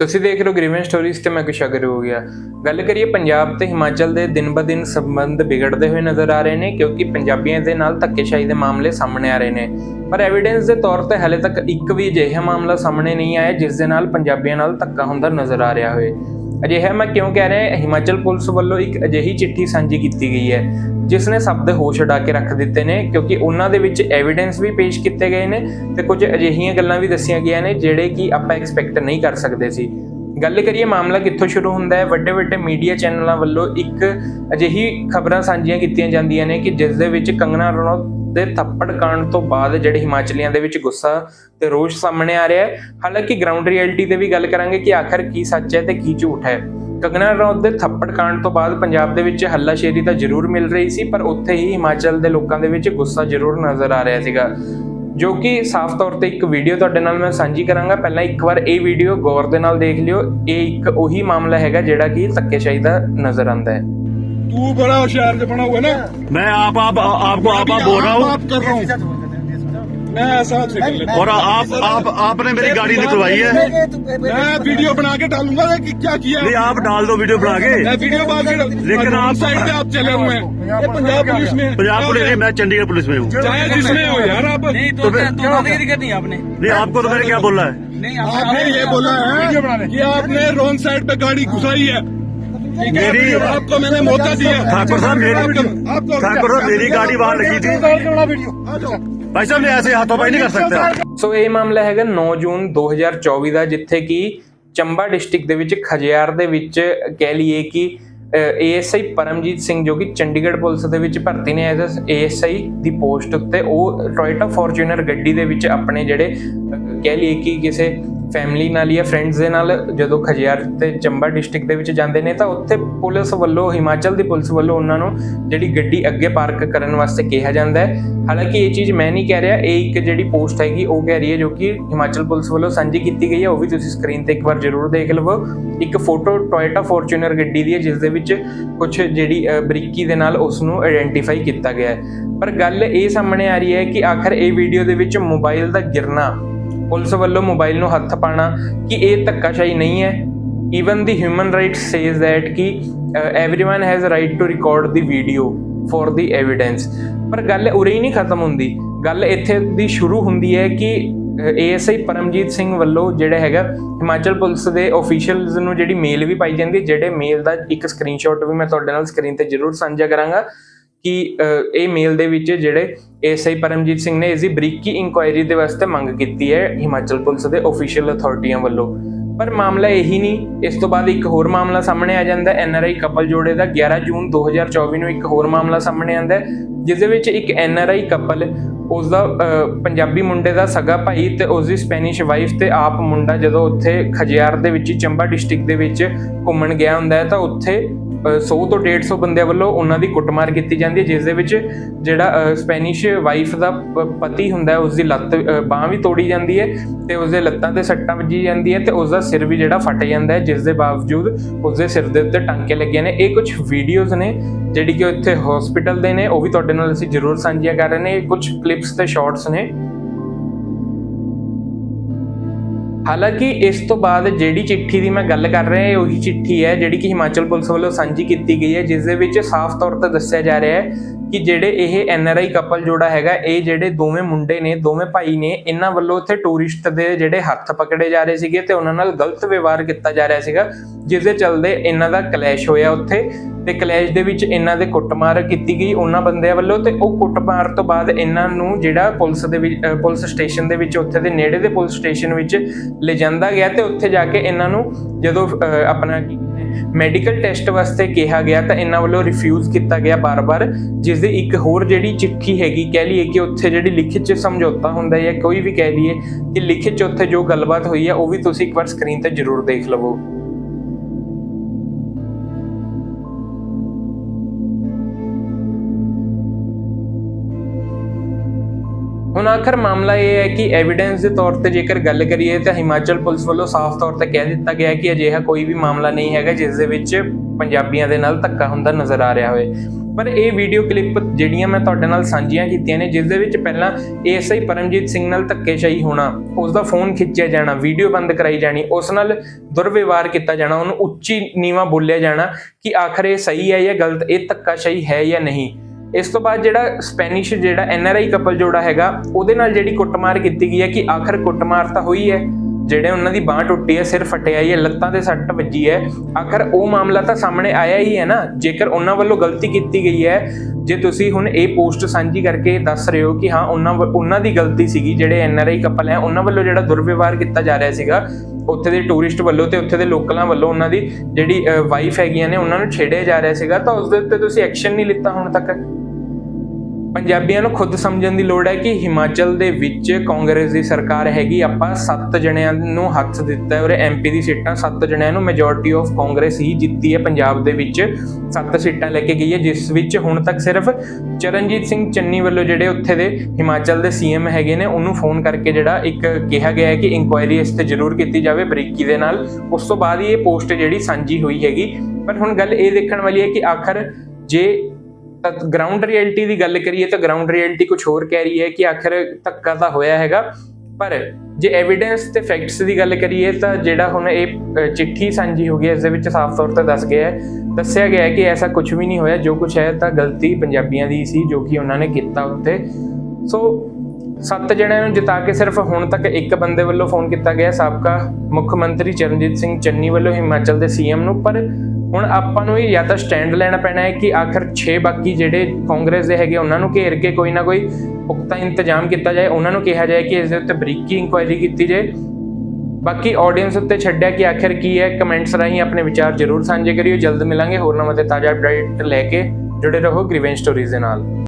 ਤੁਸੀਂ ਦੇਖ ਰਹੇ ਹੋ ਗ੍ਰੀਵਨ ਸਟੋਰੀਜ਼ ਤੇ ਮੈਂ ਕੁਸ਼ਾਗਰ ਹੋ ਗਿਆ ਗੱਲ ਕਰੀਏ ਪੰਜਾਬ ਤੇ ਹਿਮਾਚਲ ਦੇ ਦਿਨ-ਬ-ਦਿਨ ਸੰਬੰਧ ਵਿਗੜਦੇ ਹੋਏ ਨਜ਼ਰ ਆ ਰਹੇ ਨੇ, ਕਿਉਂਕਿ ਪੰਜਾਬੀਆਂ ਦੇ ਨਾਲ ਧੱਕੇਸ਼ਾਹੀ ਦੇ ਮਾਮਲੇ ਸਾਹਮਣੇ ਆ ਰਹੇ ਨੇ। ਪਰ ਐਵੀਡੈਂਸ ਦੇ ਤੌਰ ਤੇ ਹਾਲੇ ਤੱਕ ਇੱਕ ਵੀ ਅਜਿਹਾ ਮਾਮਲਾ ਸਾਹਮਣੇ ਨਹੀਂ ਆਇਆ, ਜਿਸ ਦੇ ਨਾਲ ਪੰਜਾਬੀਆਂ ਨਾਲ ਧੱਕਾ ਹੁੰਦਾ ਨਜ਼ਰ ਆ ਰਿਹਾ ਹੋਵੇ। ਅਜਿਹਾ ਮੈਂ ਕਿਉਂ ਕਹਿ ਰਿਹਾ, ਹਿਮਾਚਲ ਪੁਲਿਸ ਵੱਲੋਂ ਇੱਕ ਅਜਿਹੀ ਚਿੱਠੀ ਸਾਂਝੀ ਕੀਤੀ ਗਈ ਹੈ ਜਿਸ ਨੇ ਸਭ ਦੇ ਹੋਸ਼ ਉਡਾ ਕੇ ਰੱਖ ਦਿੱਤੇ ਨੇ, ਕਿਉਂਕਿ ਉਹਨਾਂ ਦੇ ਵਿੱਚ ਐਵੀਡੈਂਸ ਵੀ ਪੇਸ਼ ਕੀਤੇ ਗਏ ਨੇ ਤੇ ਕੁਝ ਅਜਿਹੀਆਂ ਗੱਲਾਂ ਵੀ ਦੱਸੀਆਂ ਗਈਆਂ ਨੇ, ਜਿਹੜੇ ਕਿ ਆਪਾਂ ਐਕਸਪੈਕਟ ਨਹੀਂ ਕਰ ਸਕਦੇ ਸੀ। ਗੱਲ ਕਰੀਏ ਮਾਮਲਾ ਕਿੱਥੋਂ ਸ਼ੁਰੂ ਹੁੰਦਾ ਹੈ, ਵੱਡੇ ਵੱਡੇ ਮੀਡੀਆ ਚੈਨਲਾਂ ਵੱਲੋਂ ਇੱਕ ਅਜਿਹੀ ਖਬਰਾਂ ਸਾਂਝੀਆਂ ਕੀਤੀਆਂ ਜਾਂਦੀਆਂ ਨੇ ਕਿ ਜਿਸ ਦੇ ਵਿੱਚ ਕੰਗਨਾ ਰਣੌਤ ਦੇ ਥੱਪੜ ਕਾਂਡ ਤੋਂ ਬਾਅਦ ਜਿਹੜੇ ਹਿਮਾਚਲੀਆਂ ਦੇ ਵਿੱਚ ਗੁੱਸਾ ਤੇ ਰੋਸ਼ ਸਾਹਮਣੇ ਆ ਰਿਹਾ ਹੈ। ਹਾਲਾਂਕਿ ਗਰਾਊਂਡ ਰਿਐਲਿਟੀ ਤੇ ਵੀ ਗੱਲ ਕਰਾਂਗੇ ਕਿ ਆਖਰ ਕੀ ਸੱਚ ਹੈ ਤੇ ਕੀ ਝੂਠ ਹੈ। ਕੰਗਨਾ ਰਣੌਤ ਦੇ ਥੱਪੜ ਕਾਂਡ ਤੋਂ ਬਾਅਦ ਪੰਜਾਬ ਦੇ ਵਿੱਚ ਹੱਲਾਸ਼ੇਰੀ ਤਾਂ ਜ਼ਰੂਰ ਮਿਲ ਰਹੀ ਸੀ, ਪਰ ਉੱਥੇ ਹੀ ਹਿਮਾਚਲ ਦੇ ਲੋਕਾਂ ਦੇ ਵਿੱਚ ਗੁੱਸਾ ਜ਼ਰੂਰ ਨਜ਼ਰ ਆ ਰਿਹਾ ਸੀਗਾ। ਜੋ ਕਿ ਸਾਫ਼ ਤੌਰ ਤੇ ਇੱਕ ਵੀਡੀਓ ਤੁਹਾਡੇ ਨਾਲ ਮੈਂ ਸਾਂਝੀ ਕਰਾਂਗਾ। ਪਹਿਲਾਂ ਇੱਕ ਵਾਰ ਇਹ ਵੀਡੀਓ ਗੌਰ ਦੇ ਨਾਲ ਦੇਖ ਲਿਓ। ਇਹ ਇੱਕ ਉਹੀ ਮਾਮਲਾ ਹੈਗਾ ਜਿਹੜਾ ਕਿ ਧੱਕੇਸ਼ਾਹੀ ਦਾ ਨਜ਼ਰ ਆਉਂਦਾ ਹੈ। तू बड़ा होशियार जो बना हुआ ना? मैं आप आप आपको आप आप बोल रहा हूँ। बात कर रहा हूँ। मैं ऐसा और आप आप आपने मेरी गाड़ी निकलवाई है। मैं वीडियो बना के डालूँगा कि क्या किया नहीं आप डाल दो वीडियो बना के। मैं वीडियो बना के लेकिन आप- साइड पे आप चले हुए हैं। पंजाब पुलिस में। पंजाब पुलिस में मैं चंडीगढ़ पुलिस में हूँ। चाहे जिसमें हो यार आप नहीं तो तो फिर- तो दादागिरी करनी है आपने नहीं आपको तो मैंने क्या बोला है? नहीं आपने ये बोला है कि आपने रॉन्ग साइड पे गाड़ी घुसाई है। मेरी- आपको मैंने मौका दिया ठाकुर साहब मेरी आपको- आपको ठाकुर साहब मेरी गाड़ी वहाँ लगी थी आ जाओ भाई साहब ने ऐसे हाथों पाई नहीं कर सकते आप ਸੋ ਇਹ ਮਾਮਲਾ ਹੈਗਾ 9 ਜੂਨ 2024 ਦਾ ਜਿੱਥੇ ਕਿ ਚੰਬਾ ਡਿਸਟ੍ਰਿਕਟ ਦੇ ਵਿੱਚ ਖਜਿਆਰ ਦੇ ਵਿੱਚ ਕਹਿ ਲਈਏ ਕਿ ਏਐਸਆਈ ਪਰਮਜੀਤ ਸਿੰਘ ਜੋ ਕਿ ਚੰਡੀਗੜ੍ਹ ਪੁਲਿਸ ਦੇ ਵਿੱਚ ਭਰਤੀ ਨੇ ਐਜ਼ ਏਐਸਆਈ ਦੀ ਪੋਸਟ ਉੱਤੇ ਉਹ ਟੋਇਟਾ ਫੋਰਚੂਨਰ ਗੱਡੀ ਦੇ ਵਿੱਚ ਆਪਣੇ ਜਿਹੜੇ ਅਹ, ਕਹਿ ਲਈਏ ਕਿ ਕਿਸੇ ਫੈਮਿਲੀ ਨਾਲ ਜਾਂ ਫਰੈਂਡਸ ਦੇ ਨਾਲ ਜਦੋਂ ਖਜਿਆਰ ਤੇ ਚੰਬਾ ਡਿਸਟ੍ਰਿਕਟ ਦੇ ਵਿੱਚ ਜਾਂਦੇ ਨੇ, ਤਾਂ ਉੱਥੇ ਪੁਲਿਸ ਵੱਲੋਂ, ਹਿਮਾਚਲ ਦੀ ਪੁਲਿਸ ਵੱਲੋਂ ਉਹਨਾਂ ਨੂੰ ਜਿਹੜੀ ਗੱਡੀ ਅੱਗੇ ਪਾਰਕ ਕਰਨ ਵਾਸਤੇ ਕਿਹਾ ਜਾਂਦਾ ਹੈ। ਹਾਲਾਂਕਿ ਇਹ ਚੀਜ਼ ਮੈਂ ਨਹੀਂ ਕਹਿ ਰਿਹਾ, ਇਹ ਇੱਕ ਜਿਹੜੀ ਪੋਸਟ ਹੈਗੀ, ਉਹ ਕਹਿ ਰਹੀ ਹੈ ਜੋ ਕਿ ਹਿਮਾਚਲ ਪੁਲਿਸ ਵੱਲੋਂ ਸਾਂਝੀ ਕੀਤੀ ਗਈ ਹੈ, ਉਹ ਵੀ ਤੁਸੀਂ ਸਕਰੀਨ ਤੇ ਇੱਕ ਵਾਰ ਜ਼ਰੂਰ ਦੇਖ ਲਵੋ। ਇੱਕ ਫੋਟੋ ਟੋਇਟਾ ਫੋਰਚੂਨਰ ਗੱਡੀ ਦੀ ਹੈ, ਜਿਸ ਦੇ ਵਿੱਚ ਕੁਝ ਜਿਹੜੀ ਬਰੀਕੀ ਦੇ ਨਾਲ ਉਸ ਨੂੰ ਆਇਡੈਂਟੀਫਾਈ ਕੀਤਾ ਗਿਆ ਹੈ। ਪਰ ਗੱਲ ਇਹ ਸਾਹਮਣੇ ਆ ਰਹੀ ਹੈ ਕਿ ਆਖਰ ਇਹ ਵੀਡੀਓ ਦੇ ਵਿੱਚ ਮੋਬਾਈਲ ਦਾ ਗਿਰਨਾ ਪੁਲਿਸ ਵੱਲੋਂ ਮੋਬਾਈਲ ਨੂੰ ਹੱਥ ਪਾਣਾ ਕਿ ਇਹ ਧੱਕਾਸ਼ਾਹੀ ਨਹੀਂ ਹੈ। Even the human rights says that ਕਿ uh, everyone has a right to record the video for the evidence ਪਰ ਗੱਲ ਉਰੇ ਹੀ ਨਹੀਂ ਖਤਮ ਹੁੰਦੀ। ਗੱਲ ਇੱਥੇ ਦੀ ਸ਼ੁਰੂ ਹੁੰਦੀ ਹੈ ਕਿ ਏਐਸਆਈ ਪਰਮਜੀਤ ਸਿੰਘ ਵੱਲੋਂ ਜਿਹੜਾ ਹੈਗਾ ਹਿਮਾਚਲ ਪੁਲਿਸ ਦੇ ਅਫੀਸ਼ੀਅਲਸ ਨੂੰ ਜਿਹੜੀ ਮੇਲ ਵੀ ਪਾਈ ਜਾਂਦੀ ਹੈ ਜਿਹੜੇ ਮੇਲ ਦਾ ਇੱਕ ਸਕਰੀਨਸ਼ਾਟ ਵੀ ਮੈਂ ਤੁਹਾਡੇ ਨਾਲ ਸਕਰੀਨ ਤੇ ਜ਼ਰੂਰ ਸਾਂਝਾ ਕਰਾਂਗਾ। ਕਿ ਇਹ ਮੇਲ ਦੇ ਵਿੱਚ ਜਿਹੜੇ ਐਸਆਈ ਪਰਮਜੀਤ ਸਿੰਘ ਨੇ ਇਸ ਦੀ ਬਰੀਕੀ ਇਨਕੁਆਇਰੀ ਦੇ ਵਾਸਤੇ ਮੰਗ ਕੀਤੀ ਹੈ ਹਿਮਾਚਲ ਪੁਲਿਸ ਦੇ ਅਫੀਸ਼ੀਅਲ ਅਥਾਰਟੀਆਂ ਵੱਲੋਂ। ਪਰ ਮਾਮਲਾ ਇਹੀ ਨਹੀਂ ਇਸ ਤੋਂ ਬਾਅਦ ਇੱਕ ਹੋਰ ਮਾਮਲਾ ਸਾਹਮਣੇ ਆ ਜਾਂਦਾ ਹੈ। ਐਨਆਰਆਈ ਕਪਲ ਜੋੜੇ ਦਾ 11 ਜੂਨ 2024 ਨੂੰ ਇੱਕ ਹੋਰ ਮਾਮਲਾ ਸਾਹਮਣੇ ਆਉਂਦਾ ਹੈ ਜਿਸ ਦੇ ਵਿੱਚ ਇੱਕ ਐਨਆਰਆਈ ਕਪਲ ਉਸ ਦਾ ਅ, ਪੰਜਾਬੀ ਮੁੰਡੇ ਦਾ ਸਗਾ ਭਾਈ ਤੇ ਉਸ ਦੀ ਸਪੈਨਿਸ਼ ਵਾਈਫ ਤੇ ਆਪ ਮੁੰਡਾ ਜਦੋਂ ਉੱਥੇ ਖਜਿਆਰ ਦੇ ਵਿੱਚ ਚੰਬਾ ਡਿਸਟ੍ਰਿਕਟ ਦੇ ਵਿੱਚ ਘੁੰਮਣ ਗਿਆ ਹੁੰਦਾ ਹੈ ਤਾਂ ਉੱਥੇ 100 ਤੋਂ 150 ਬੰਦਿਆਂ ਵੱਲੋਂ ਉਹਨਾਂ ਦੀ ਕੁੱਟਮਾਰ ਕੀਤੀ ਜਾਂਦੀ ਹੈ, ਜਿਸ ਦੇ ਵਿੱਚ ਜਿਹੜਾ ਸਪੈਨਿਸ਼ ਵਾਈਫ ਦਾ ਪਤੀ ਹੁੰਦਾ ਹੈ ਉਸ ਦੀ ਲੱਤ ਬਾਹ ਵੀ ਤੋੜੀ ਜਾਂਦੀ ਹੈ ਤੇ ਉਸ ਦੇ ਲੱਤਾਂ ਤੇ ਸੱਟਾਂ ਵੱਜੀ ਜਾਂਦੀ ਹੈ ਤੇ ਉਸ ਦਾ ਸਿਰ ਵੀ ਜਿਹੜਾ ਫਟ ਜਾਂਦਾ ਹੈ, ਜਿਸ ਦੇ ਬਾਵਜੂਦ ਉਸ ਦੇ ਸਿਰ ਦੇ ਉੱਤੇ ਟਾਂਕੇ ਲੱਗੇ ਨੇ। ਇਹ ਕੁਝ ਵੀਡੀਓਜ਼ ਨੇ ਜਿਹੜੀ ਕਿ ਉੱਥੇ ਹਸਪੀਟਲ ਦੇ ਨੇ, ਉਹ ਵੀ ਤੁਹਾਡੇ ਨਾਲ ਅਸੀਂ ਜ਼ਰੂਰ ਸਾਂਝੀਆਂ ਕਰ ਰਹੇ ਨੇ। ਇਹ ਕੁਝ ਕਲਿੱਪਸ ਤੇ ਸ਼ਾਰਟਸ ਨੇ। ਹਾਲਾਂਕਿ ਇਸ ਤੋਂ ਬਾਅਦ ਜਿਹੜੀ ਚਿੱਠੀ ਦੀ ਮੈਂ ਗੱਲ ਕਰ ਰਿਹਾ, ਇਹ ਉਹੀ ਚਿੱਠੀ ਹੈ ਜਿਹੜੀ ਕਿ ਹਿਮਾਚਲ ਪੁਲਿਸ ਵੱਲੋਂ ਸਾਂਝੀ ਕੀਤੀ ਗਈ ਹੈ, ਜਿਸ ਦੇ ਵਿੱਚ ਸਾਫ਼ ਤੌਰ ਤੇ ਦੱਸਿਆ ਜਾ ਰਿਹਾ ਹੈ ਕਿ ਜਿਹੜੇ ਇਹ ਐਨ ਆਰ ਆਈ ਕਪਲ ਜੋੜਾ ਹੈਗਾ, ਇਹ ਜਿਹੜੇ ਦੋਵੇਂ ਮੁੰਡੇ ਨੇ, ਦੋਵੇਂ ਭਾਈ ਨੇ, ਇਹਨਾਂ ਵੱਲੋਂ ਉੱਥੇ ਟੂਰਿਸਟ ਦੇ ਜਿਹੜੇ ਹੱਥ ਪਕੜੇ ਜਾ ਰਹੇ ਸੀਗੇ ਤੇ ਉਹਨਾਂ ਨਾਲ ਗਲਤ ਵਿਵਹਾਰ ਕੀਤਾ ਜਾ ਰਿਹਾ ਸੀਗਾ ਜਿਸ ਦੇ ਚੱਲਦੇ ਇਹਨਾਂ ਦਾ ਕਲੈਸ਼ ਹੋਇਆ ਉੱਥੇ ਤੇ ਕਲੈਸ਼ ਦੇ ਵਿੱਚ ਇਹਨਾਂ ਦੇ ਕੁੱਟਮਾਰ ਕੀਤੀ ਗਈ ਉਹਨਾਂ ਬੰਦਿਆਂ ਵੱਲੋਂ ਤੇ ਉਹ ਕੁੱਟਮਾਰ ਤੋਂ ਬਾਅਦ ਇਹਨਾਂ ਨੂੰ ਜਿਹੜਾ ਪੁਲਿਸ ਦੇ ਵਿੱਚ ਪੁਲਿਸ ਸਟੇਸ਼ਨ ਦੇ ਵਿੱਚ, ਉੱਥੇ ਦੇ ਨੇੜੇ ਦੇ ਪੁਲਿਸ ਸਟੇਸ਼ਨ ਵਿੱਚ ਲਿਜਾਂਦਾ ਗਿਆ ਤੇ ਉੱਥੇ ਜਾ ਕੇ ਇਹਨਾਂ ਨੂੰ ਜਦੋਂ ਆਪਣਾ ਮੈਡੀਕਲ ਟੈਸਟ ਵਾਸਤੇ ਕਿਹਾ ਗਿਆ ਤਾਂ ਇਹਨਾਂ ਵੱਲੋਂ ਰਿਫਿਊਜ਼ ਕੀਤਾ ਗਿਆ ਬਾਰ-ਬਾਰ ਜਿਸ ਦੀ ਇੱਕ ਹੋਰ ਜਿਹੜੀ ਚਿੱਠੀ ਹੈਗੀ, ਕਹਿ ਲਈਏ ਕਿ ਉੱਥੇ ਜਿਹੜੀ ਲਿਖਿਤ ਚ ਸਮਝੌਤਾ ਹੁੰਦਾ ਜਾਂ ਕੋਈ ਵੀ ਕਹਿ ਲਈਏ ਕਿ ਲਿਖਿਤ ਚ ਉੱਥੇ ਜੋ ਗੱਲਬਾਤ ਹੋਈ ਹੈ ਉਹ ਵੀ ਤੁਸੀਂ ਇੱਕ ਵਾਰ ਸਕਰੀਨ ਤੇ ਜ਼ਰੂਰ ਦੇਖ ਲਵੋ। ਹੁਣ ਆਖਰ ਮਾਮਲਾ ਇਹ ਹੈ ਕਿ ਐਵੀਡੈਂਸ ਦੇ ਤੌਰ ਤੇ ਜੇਕਰ ਗੱਲ ਕਰੀਏ ਤਾਂ ਹਿਮਾਚਲ ਪੁਲਿਸ ਵੱਲੋਂ ਸਾਫ਼ ਤੌਰ ਤੇ ਕਹਿ ਦਿੱਤਾ ਗਿਆ ਹੈ ਕਿ ਅਜਿਹਾ ਕੋਈ ਵੀ ਮਾਮਲਾ ਨਹੀਂ ਹੈਗਾ, ਜਿਸ ਦੇ ਵਿੱਚ ਪੰਜਾਬੀਆਂ ਦੇ ਨਾਲ ਧੱਕਾ ਹੁੰਦਾ ਨਜ਼ਰ ਆ ਰਿਹਾ ਹੋਵੇ। ਪਰ ਇਹ ਵੀਡੀਓ ਕਲਿੱਪ ਜਿਹੜੀਆਂ ਮੈਂ ਤੁਹਾਡੇ ਨਾਲ ਸਾਂਝੀਆਂ ਕੀਤੀਆਂ ਨੇ, ਜਿਸ ਦੇ ਵਿੱਚ ਪਹਿਲਾਂ ਏਐਸਆਈ ਪਰਮਜੀਤ ਸਿੰਘ ਨਾਲ ਧੱਕੇਸ਼ਾਹੀ ਹੋਣਾ ਉਸ ਦਾ ਫੋਨ ਖਿੱਚਿਆ ਜਾਣਾ ਵੀਡੀਓ ਬੰਦ ਕਰਾਈ ਜਾਣੀ, ਉਸ ਨਾਲ ਦੁਰਵਿਵਹਾਰ ਕੀਤਾ ਜਾਣਾ, ਉਹਨੂੰ ਉੱਚੀ ਨੀਵਾ ਬੋਲਿਆ ਜਾਣਾ ਕਿ ਆਖਰ ਇਹ ਸਹੀ ਹੈ ਜਾਂ ਗਲਤ, ਇਹ ਧੱਕਾਸ਼ਾਹੀ ਹੈ ਜਾਂ ਨਹੀਂ। ਇਸ ਤੋਂ ਬਾਅਦ ਜਿਹੜਾ ਸਪੈਨਿਸ਼ ਜਿਹੜਾ ਐੱਨ ਆਰ ਆਈ ਕਪਲ ਜੋੜਾ ਹੈਗਾ, ਉਹਦੇ ਨਾਲ ਜਿਹੜੀ ਕੁੱਟਮਾਰ ਕੀਤੀ ਗਈ ਹੈ ਕਿ ਆਖਰ ਕੁੱਟਮਾਰ ਤਾਂ ਹੋਈ ਹੈ, ਜਿਹੜੇ ਉਹਨਾਂ ਦੀ ਬਾਹ ਟੁੱਟੀ ਹੈ, ਸਿਰ ਫਟਿਆ ਹੀ ਹੈ, ਲੱਤਾਂ ਤੇ ਸੱਟ ਵੱਜੀ ਹੈ, ਆਖਰ ਉਹ ਮਾਮਲਾ ਤਾਂ ਸਾਹਮਣੇ ਆਇਆ ਹੀ ਹੈ ਨਾ, ਜੇਕਰ ਉਹਨਾਂ ਵੱਲੋਂ ਗਲਤੀ ਕੀਤੀ ਗਈ ਹੈ, ਜੇ ਤੁਸੀਂ ਹੁਣ ਇਹ ਪੋਸਟ ਸਾਂਝੀ ਕਰਕੇ ਦੱਸ ਰਹੇ ਹੋ ਕਿ ਹਾਂ, ਉਹਨਾਂ ਵ- ਉਹਨਾਂ ਦੀ ਗਲਤੀ ਸੀਗੀ, ਜਿਹੜੇ ਐਨ ਆਰ ਆਈ ਕਪਲ ਹੈ, ਉਹਨਾਂ ਵੱਲੋਂ ਜਿਹੜਾ ਦੁਰਵਿਵਹਾਰ ਕੀਤਾ ਜਾ ਰਿਹਾ ਸੀਗਾ ਉੱਥੇ ਦੇ ਟੂਰਿਸਟ ਵੱਲੋਂ ਤੇ ਉੱਥੇ ਦੇ ਲੋਕਲਾਂ ਵੱਲੋਂ ਉਹਨਾਂ ਦੀ ਜਿਹੜੀ ਵਾਈਫ ਹੈਗੀਆਂ ਨੇ, ਉਹਨਾਂ ਨੂੰ ਛੇੜਿਆ ਜਾ ਰਿਹਾ ਸੀਗਾ। ਤਾਂ ਉਸ ਦੇ ਉੱਤੇ ਤੁਸੀਂ ਐਕਸ਼ਨ ਨਹੀਂ ਲਿੱਤਾ ਹੁਣ ਤੱਕ? ਪੰਜਾਬੀਆਂ ਨੂੰ ਖੁਦ ਸਮਝਣ ਦੀ ਲੋੜ ਹੈ ਕਿ ਹਿਮਾਚਲ ਦੇ ਵਿੱਚ ਕਾਂਗਰਸ ਦੀ ਸਰਕਾਰ ਹੈਗੀ, ਆਪਾਂ ਸੱਤ ਜਣਿਆਂ ਨੂੰ ਹੱਥ ਦਿੱਤਾ ਹੈ ਔਰ ਐਮਪੀ ਦੀ ਸੀਟਾਂ ਸੱਤ ਜਣਿਆਂ ਨੂੰ ਮੈਜੋਰਟੀ ਆਫ ਕਾਂਗਰਸ ਹੀ ਜਿੱਤੀ ਹੈ ਪੰਜਾਬ ਦੇ ਵਿੱਚ। ਸੱਤ ਸੀਟਾਂ ਲੈ ਕੇ ਗਈ ਹੈ, ਜਿਸ ਵਿੱਚ ਹੁਣ ਤੱਕ ਸਿਰਫ ਚਰਨਜੀਤ ਸਿੰਘ ਚੰਨੀ ਵੱਲੋਂ ਜਿਹੜੇ ਉੱਥੇ ਦੇ ਹਿਮਾਚਲ ਦੇ ਸੀਐਮ ਹੈਗੇ ਨੇ, ਉਹਨੂੰ ਫੋਨ ਕਰਕੇ ਜਿਹੜਾ ਇੱਕ ਕਿਹਾ ਗਿਆ ਹੈ ਕਿ ਇਨਕੁਆਇਰੀ ਇਸ ਤੇ ਜ਼ਰੂਰ ਕੀਤੀ ਜਾਵੇ ਬਰੀਕੀ ਦੇ ਨਾਲ। ਉਸ ਤੋਂ ਬਾਅਦ ਹੀ ਇਹ ਪੋਸਟ ਜਿਹੜੀ ਸਾਂਝੀ ਹੋਈ ਹੈਗੀ। ਪਰ ਹੁਣ ਗੱਲ ਇਹ ਦੇਖਣ ਵਾਲੀ ਹੈ ਕਿ ਆਖਰ ਜੇ ਤਾਂ ਗਰਾਊਂਡ ਰਿਐਲਿਟੀ ਦੀ ਗੱਲ ਕਰੀਏ ਤਾਂ ਗਰਾਊਂਡ ਰਿਐਲਿਟੀ ਕੁਝ ਹੋਰ ਕਹਿ ਰਹੀ ਹੈ ਕਿ ਆਖਰ ਧੱਕਾ ਤਾਂ ਹੋਇਆ ਹੈਗਾ, ਪਰ ਜੇ ਐਵੀਡੈਂਸ ਤੇ ਫੈਕਟਸ ਦੀ ਗੱਲ ਕਰੀਏ ਤਾਂ ਜਿਹੜਾ ਹੁਣ ਇਹ ਚਿੱਠੀ ਸਾਂਝੀ ਹੋ ਗਈ ਹੈ, ਇਸ ਦੇ ਵਿੱਚ ਸਾਫ਼ ਤੌਰ ਤੇ ਦੱਸ ਗਿਆ ਹੈ, ਦੱਸਿਆ ਗਿਆ ਹੈ ਕਿ ਐਸਾ ਕੁਝ ਵੀ ਨਹੀਂ ਹੋਇਆ, ਜੋ ਕੁਝ ਹੈ ਤਾਂ ਗਲਤੀ ਪੰਜਾਬੀਆਂ ਦੀ ਸੀ, ਜੋ ਕਿ ਉਹਨਾਂ ਨੇ ਕੀਤਾ ਉੱਤੇ ਸੋ ਸੱਤ ਜਣਿਆਂ ਨੂੰ ਜਿਤਾ ਕੇ ਸਿਰਫ ਹੁਣ ਤੱਕ ਇੱਕ ਬੰਦੇ ਵੱਲੋਂ ਫੋਨ ਕੀਤਾ ਗਿਆ ਸਾਬਕਾ ਮੁੱਖ ਮੰਤਰੀ ਚਰਨਜੀਤ ਸਿੰਘ ਚੰਨੀ ਵੱਲੋਂ ਹਿਮਾਚਲ ਦੇ ਸੀਐਮ ਨੂੰ, ਪਰ ਹੁਣ ਆਪਾਂ ਨੂੰ ਇਹ ਜਾਂ ਤਾਂ ਸਟੈਂਡ ਲੈਣਾ ਪੈਣਾ ਹੈ ਕਿ ਆਖਰ 6 ਬਾਕੀ ਜਿਹੜੇ ਕਾਂਗਰਸ ਦੇ ਹੈਗੇ ਉਹਨਾਂ ਨੂੰ ਘੇਰ ਕੇ ਕੋਈ ਨਾ ਕੋਈ ਪੁਖਤਾ ਇੰਤਜ਼ਾਮ ਕੀਤਾ ਜਾਏ, ਉਹਨਾਂ ਨੂੰ ਕਿਹਾ ਜਾਏ ਕਿ ਇਸ ਦੇ ਉੱਤੇ ਬਰੀਕੀ ਇਨਕੁਆਇਰੀ ਕੀਤੀ ਜਾਏ। ਬਾਕੀ ਆਡੀਅנס ਉੱਤੇ ਛੱਡਿਆ ਕਿ ਆਖਰ ਕੀ ਹੈ ਕਮੈਂਟਸ ਰਾਹੀਂ ਆਪਣੇ ਵਿਚਾਰ ਜ਼ਰੂਰ ਸਾਂਝੇ ਕਰਿਓ। ਜਲਦ ਮਿਲਾਂਗੇ ਹੋਰ ਨਵਾਂ ਤੇ ਤਾਜ਼ਾ ਅਪਡੇਟ ਲੈ ਕੇ ਜੁੜੇ ਰਹੋ ਗ੍ਰੀਵੈਂਸ ਸਟੋਰੀਜ਼ ਦੇ ਨਾਲ।